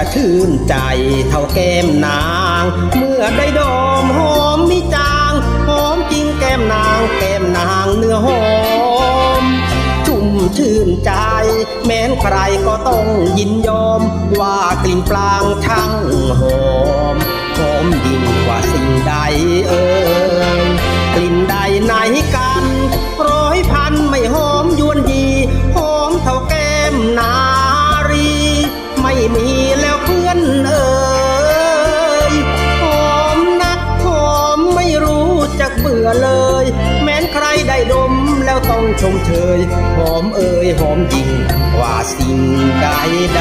ะชื่นใจเท่าแก้มนาง เมื่อได้ดมหอมมิจาง หอมจริงแก้มนาง แก้มนางเนื้อหอม ชุ่มชื่นใจ แม้นใครก็ต้องยินยอม ว่ากลิ่นปลางช่างหอม หอมยิ่งกว่าสิ่งใดเออ เพื่อนเอ่ยหอมนักหอมไม่รู้จักเบื่อเลย แม้นใครได้ดมแล้วต้องชมเชยหอมเอ่ยหอมยิ่งกว่าสิ่งใดใด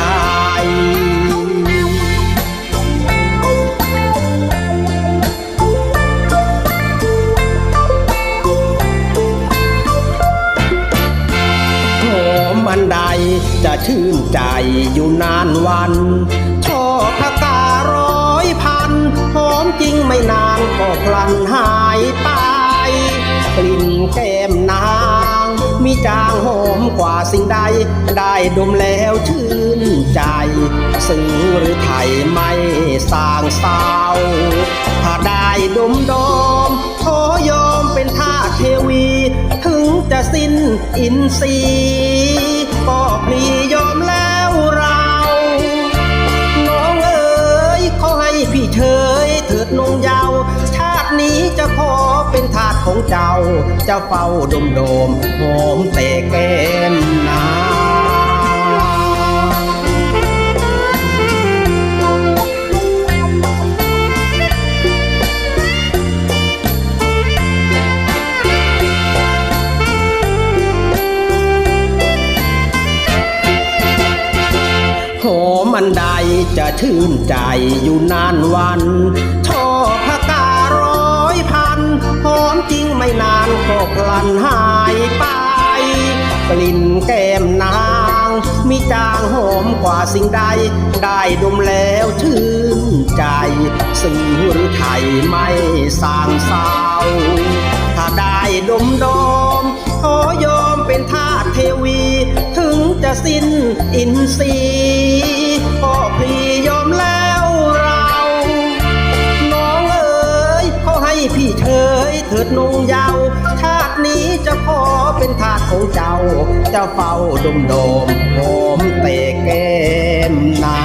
อมอันใดจะชื่นใจอยู่นานวันชอบพการ้อยพันหอมจริงไม่นานก็พลันหายไป กลิ่นแก้มนาง มีจางหอมกว่าสิ่งใด ได้ดมแล้วชื่นใจ ซึ่งหรือไทยไม่สร้างเศร้าถ้าได้ดมดมขอยอมเป็นท่าเทวี ถึงจะสิ้นอินทรีย์ ก็พลียอมแล้วเรา น้องเอ๋ยขอให้พี่เฉยเถิดนงเยาว ชาตินี้จะขอเป็นทาสของเจ้า จะเฝ้าดมโดมหอมแต่แก้มนา อมอันใดจะชื่นใจอยู่นานวันชอบพการ้อยพันหอมจริงไม่นานก็พลันหายไป กลิ่นแก้มนาง มีจางหอมกว่าสิ่งใด ได้ดมแล้วชื่นใจซึ่งหรือไทยไม่สางเศร้าถ้าได้ดมดมขอยอมเป็นทาสเทวี ถึงจะสิ้นอินทรีย์ พ่อพลียอมแล้วเรา น้องเอ๋ยขอให้พี่เฉยเถิดนงเยาวชาตินี้จะขอเป็นทาสของเจ้า จะเฝ้าดมโดมหอมเตะแก้มนา